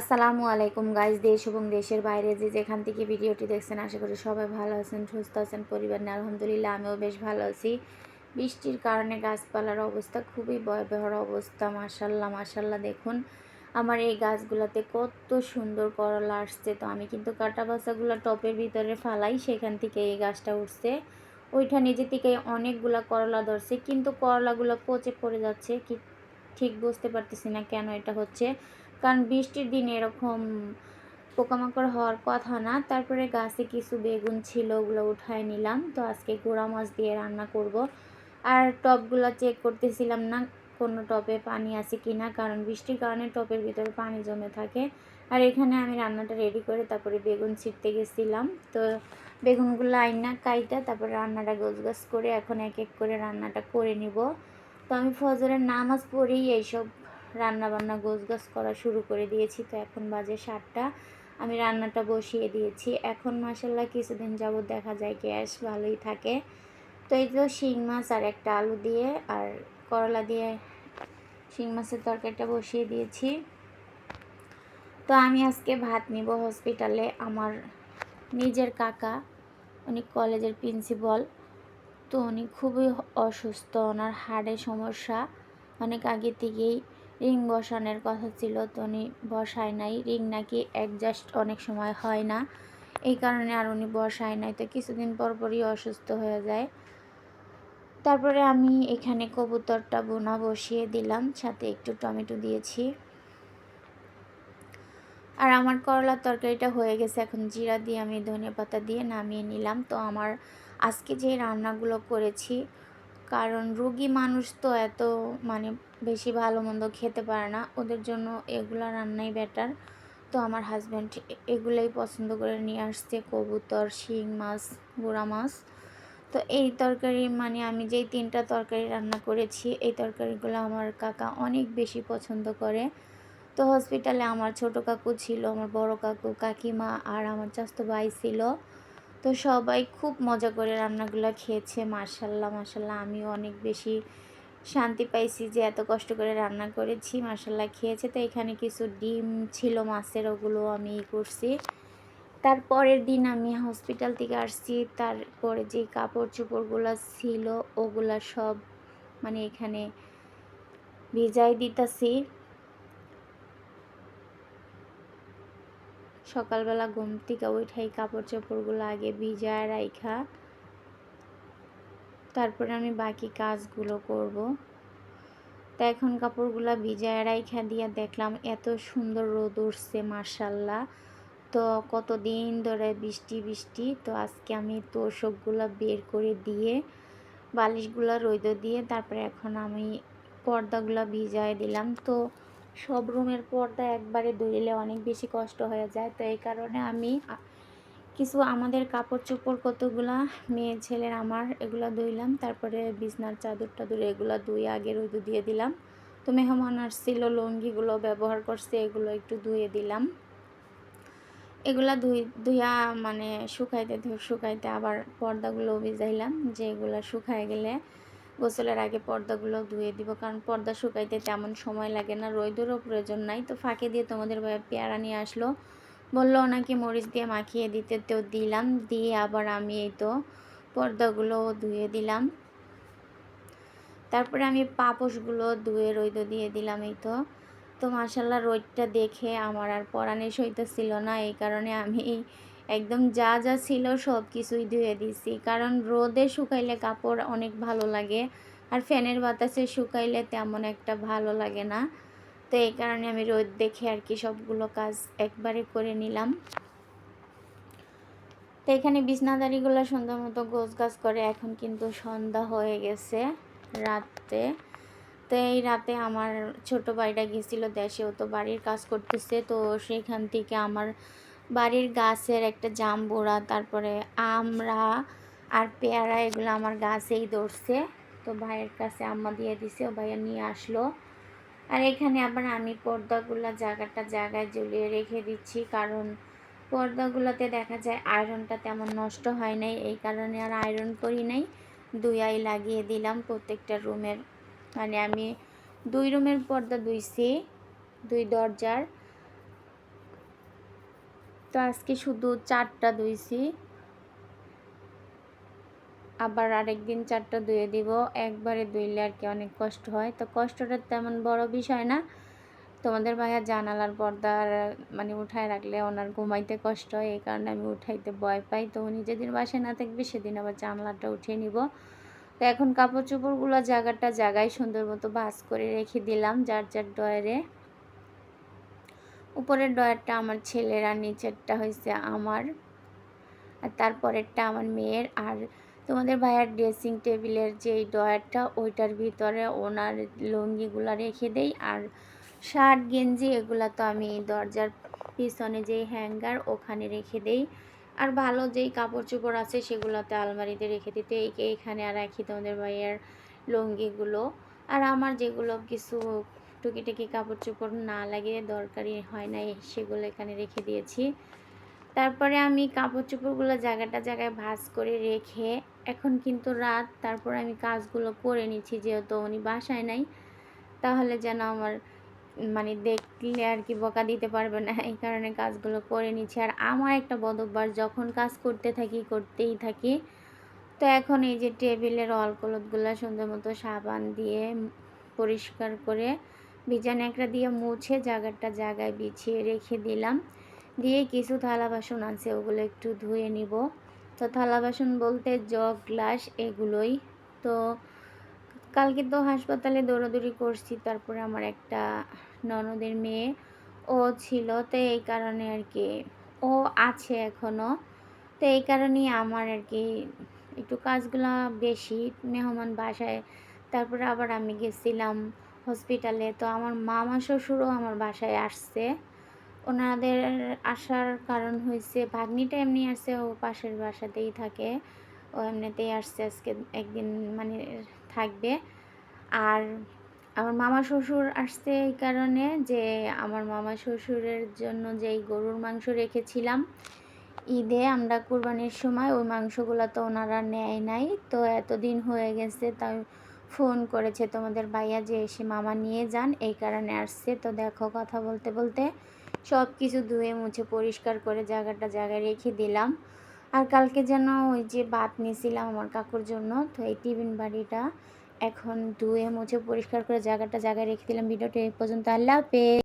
আসসালামু আলাইকুম গাইজ দেশ এবং দেশের বাইরে যে যেখান থেকে ভিডিওটি দেখছেন, আশা করি সবাই ভালো আছেন, সুস্থ আছেন, পরিবার নিয়ে আলহামদুলিল্লাহ আমিও বেশ ভালো আছি। বৃষ্টির কারণে গাছপালার অবস্থা খুবই ভয়াবহর অবস্থা মাসাল্লাহ মাসাল্লাহ দেখুন, আমার এই গাছগুলোতে কত সুন্দর করলা আসছে। তো আমি কিন্তু কাটা বাসাগুলো টপের ভিতরে ফালাই, সেখান থেকে এই গাছটা উঠছে। ওইটা নিজে থেকে অনেকগুলা করলা ধরছে, কিন্তু করলাগুলো পচে পড়ে যাচ্ছে। কি ঠিক বুঝতে পারতেছি না কেন এটা হচ্ছে। কারণ বৃষ্টির দিনে এরকম পোকামাকড় হওয়ার কথা না। তারপরে গাছে কিছু বেগুন ছিল, ওগুলো উঠায় নিলাম। তো আজকে গোড়া মাছ দিয়ে রান্না করব। আর টপগুলো চেক করতেছিলাম না, কোনো টপে পানি আছে কি না কারণ বৃষ্টির কারণে টপের ভিতরে পানি জমে থাকে। আর এখানে আমি রান্নাটা রেডি করে তারপরে বেগুন ছিটতে গেছিলাম। তো বেগুনগুলো আইনা কাইটা, তারপরে রান্নাটা গোছ করে এখন এক এক করে রান্নাটা করে নিব। তো আমি ফজরের নামাজ পড়েই এইসব রান্না বান্না গোছ করা শুরু করে দিয়েছি। তো এখন বাজে সাতটা। আমি রান্নাটা বসিয়ে দিয়েছি। এখন মাসাল্লাহ কিছুদিন যাবৎ দেখা যায় গ্যাস ভালোই থাকে। তো এই তো শিং মাছ আর একটা আলু দিয়ে আর করলা দিয়ে শিং মাছের তরকারিটা বসিয়ে দিয়েছি। তো আমি আজকে ভাত নিব হসপিটালে। আমার নিজের কাকা, উনি কলেজের প্রিন্সিপাল। তো উনি খুবই অসুস্থ, ওনার হাড়ের সমস্যা। অনেক আগে থেকেই রিং বসানোর কথা ছিল তো উনি বসায় নাই। রিং নাকি অ্যাডজাস্ট অনেক সময় হয় না। এই কারণে আর উনি বসায় নাই। তো কিছুদিন পর পরই অসুস্থ হয়ে যায়। তারপরে আমি এখানে কবুতরটা বোনা বসিয়ে দিলাম। সাথে একটু টমেটো দিয়েছি। আর আমার করলার তরকারিটা হয়ে গেছে। এখন জিরা দিয়ে আমি ধনিয়া পাতা দিয়ে নামিয়ে নিলাম। তো আমার আজকে যে রান্নাগুলো করেছি কারণ রুগী মানুষ তো এত মানে বেশি ভালো মন্দ খেতে পারে না। ওদের জন্য এগুলো রান্নাই বেটার তো আমার হাজব্যান্ড এগুলোই পছন্দ করে নিয়ে আসছে, কবুতর, শিং মাছ, গুঁড়া মাছ। তো এই তরকারি মানে আমি যেই তিনটা তরকারি রান্না করেছি, এই তরকারিগুলো আমার কাকা অনেক বেশি পছন্দ করে। তো হসপিটালে আমার ছোট কাকু ছিল, আমার বড় কাকু, কাকিমা আর আমার চাস্তো ভাই ছিল। তো সবাই খুব মজা করে রান্নাগুলো খেয়েছে। মার্শাল্লাহ মার্শাল্লাহ আমিও অনেক বেশি শান্তি পাইছি যে এত কষ্ট করে রান্না করেছি মার্শাল্লাহ খেয়েছে। তো এখানে কিছু ডিম ছিল, মাছের ওগুলো আমি করছি। তারপরের দিন আমি হসপিটাল থেকে আসছি। তারপরে যে কাপড় চোপড়গুলো ছিল, ওগুলা সব মানে এখানে ভিজাই দিতেছি। সকালবেলা ঘুম থেকে ওইঠাই কাপড় চোপড়গুলো আগে ভিজায় রাইখা। তারপরে আমি বাকি কাজগুলো করব। তা এখন কাপড়গুলো ভিজায় রাইখা দিয়ে দেখলাম এত সুন্দর রোদ উঠছে মার্শাল্লাহ তো কতদিন ধরে বৃষ্টি বৃষ্টি, তো আজকে আমি তোষকগুলো বের করে দিয়ে, বালিশগুলো রোদ দিয়ে তারপরে এখন আমি পর্দাগুলো ভিজায় দিলাম। তো সব রুমের পর্দা একবারে ধুইলে অনেক বেশি কষ্ট হয়ে যায়। তো এই কারণে আমি কিছু আমাদের কাপড় চোপড় কতগুলা মেয়ে, ছেলের আমার এগুলো ধুইলাম। তারপরে বিছনার চাদর টাদর এগুলো ধুয়ে আগে রোদ দিয়ে দিলাম। তো মেহমান আসছিল, লুঙ্গিগুলো ব্যবহার করছে, এগুলো একটু ধুয়ে দিলাম। এগুলা ধুই, ধুইয়া মানে শুকাইতে শুকাইতে আবার পর্দাগুলো ভিজাইলাম, যে এগুলো শুকায় গেলে গোসলের আগে পর্দাগুলো ধুয়ে দিব, কারণ পর্দা শুকাইতে তেমন সময় লাগে না, রোদেরও প্রয়োজন নাই। তো ফাঁকে দিয়ে তোমাদের পেয়ারা নিয়ে আসলো। বলল, ওনাকে মরিচ দিয়ে মাখিয়ে দিতে তো দিলাম, দিয়ে আবার আমি এই তো পর্দাগুলো ধুয়ে দিলাম। তারপরে আমি পাপোশগুলো ধুয়ে রৈদ দিয়ে দিলাম এই তো। তো মাসাল্লাহ রোদটা দেখে আমার আর পরাণে সইতেছিল না, এই কারণে আমি একদম যা যা ছিল সব কিছুই ধুয়ে দিছি। কারণ রোদে শুকাইলে কাপড় অনেক ভালো লাগে, আর ফ্যানের বাতাসে শুকাইলে তেমন একটা ভালো লাগে না। তো এই কারণে আমি রোদ দেখে আর কি সবগুলো কাজ একবারে করে নিলাম। তো এখানে বিছনাদারিগুলো সুন্দর মতো গোছ গাছ করে এখন কিন্তু সন্ধ্যা হয়ে গেছে রাতে। তো এই রাতে আমার ছোট ভাইটা গেছিল দেশে, ও তো বাড়ির কাজ করতেছে, তো সেখান থেকে আমার বাড়ির গাছের একটা জাম্বুরা তারপরে আমরা আর পেয়ারা, এগুলো আমার গাছেই ধরছে। তো ভাইয়ের কাছে আম্মা দিয়ে দিছে, ও ভাইয়া নিয়ে আসলো। আর এখানে আবার আমি পর্দাগুলো জায়গাটা জায়গায় ঝুলিয়ে রেখে দিচ্ছি, কারণ পর্দাগুলোতে দেখা যায় আয়রনটা তেমন নষ্ট হয় নাই। এই কারণে আর আয়রন করি নাই, দুই আই লাগিয়ে দিলাম প্রত্যেকটা রুমের। মানে আমি দুই রুমের পর্দা দুইছি দুই দরজার। তো আজকে শুধু চারটা ধুইছি। আবার আরেকদিন চারটা ধুয়ে দিব। একবারে ধুইলে আর কি অনেক কষ্ট হয়। তো কষ্টটা তেমন বড় বিষয় না। তোমাদের ভাইয়া জানালার পর্দার মানে উঠায় রাখলে ওনার ঘুমাইতে কষ্ট হয়। এই কারণে আমি উঠাইতে ভয় পাই। তো উনি যেদিন বাসায় না থাকবে সেদিন আবার জানলাটা উঠিয়ে নিব। তো এখন কাপড় চোপড়গুলো জায়গাটা জায়গায় সুন্দর মতো ভাস করে রেখে দিলাম, যার যার ডয়ারে উপরের ডয়ারটা আমার ছেলের আর নিচেরটা হয়েছে আমার। আর তারপরেরটা আমার মেয়ের। আর তোমাদের ভাইয়ার ড্রেসিং টেবিলের যেই ডয়ারটা ওইটার ভিতরে ওনার লুঙ্গিগুলো রেখে দেই। আর শার্ট, গেঞ্জি এগুলো তো আমি দরজার পিছনে যেই হ্যাঙ্গার, ওখানে রেখে দেই। আর ভালো যেই কাপড় চোপড় আছে, সেগুলোতে আলমারিতে রেখে দিতে। এই এইখানে আর রাখি তোমাদের ভাইয়ার লুঙ্গিগুলো। আর আমার যেগুলো কিছু টুকিটাকি কাপড় চোপড় না লাগে দরকারি হয় না সেগুলো এখানে রেখে দিয়েছি। তারপরে আমি কাপড় চোপড়গুলো জায়গাটা জায়গায় ভাঁজ করে রেখে এখন কিন্তু রাত, তারপরে আমি কাজগুলো করে নিচ্ছি যেহেতু উনি বাসায় নাই, তাহলে যেন আমার মানে দেখলে আর কি বকা দিতে পারবে না, এই কারণে কাজগুলো করে নিচ্ছি। আর আমার একটা বদব্বার যখন কাজ করতে থাকি, করতেই থাকি, তো এখন এই যে টেবিলের অলকলতগুলো সুন্দর মতো সাবান দিয়ে পরিষ্কার করে ভিজা ন্যাকড়া দিয়ে মুছে জায়গাটা জায়গায় বিছিয়ে রেখে দিলাম। দিয়ে কিছু থালা বাসন আছে, ওগুলো একটু ধুয়ে নিব। তো থালা বাসন বলতে জগ, গ্লাস এগুলোই। তো কালকে তো হাসপাতালে দৌড়াদৌড়ি করছি, তারপরে আমার একটা ননদের মেয়ে, ও ছিল। তো এই কারণে আর কি, ও আছে এখনও তো এই কারণেই আমার আর কি একটু কাজগুলো বেশি, মেহমান বাসায়। তারপরে আবার আমি গেছিলাম হসপিটালে তো আমার মামা শ্বশুরও আমার বাসায় আসছে। ওনাদের আসার কারণ হয়েছে ভাগ্নিটা এমনি আসছে, ও পাশের বাসাতেই থাকে। ও এমনিতেই আসছে আজকে, একদিন মানে থাকবে। আর আমার মামা শ্বশুর আসছে এই কারণে যে আমার মামা শ্বশুরের জন্য যেই গরুর মাংস রেখেছিলাম, ঈদে আমরা কুরবানির সময় ওই মাংসগুলো তো ওনারা নেয় নাই। তো এতদিন হয়ে গেছে, তাই ফোন করেছে তোমাদের ভাইয়া যে এসে মামা নিয়ে যান, এই কারণে আসছে। তো দেখো কথা বলতে বলতে সব কিছু ধুয়ে মুছে পরিষ্কার করে জায়গাটা জায়গায় রেখে দিলাম। আর কালকে যেন ওই যে বাত নিয়েছিলাম আমার কাকুর জন্য, তো এই টিফিন বাড়িটা এখন ধুয়ে মুছে পরিষ্কার করে জায়গাটা জায়গায় রেখে দিলাম। ভিডিওটি এই পর্যন্ত। আল্লাহ হাফেজ।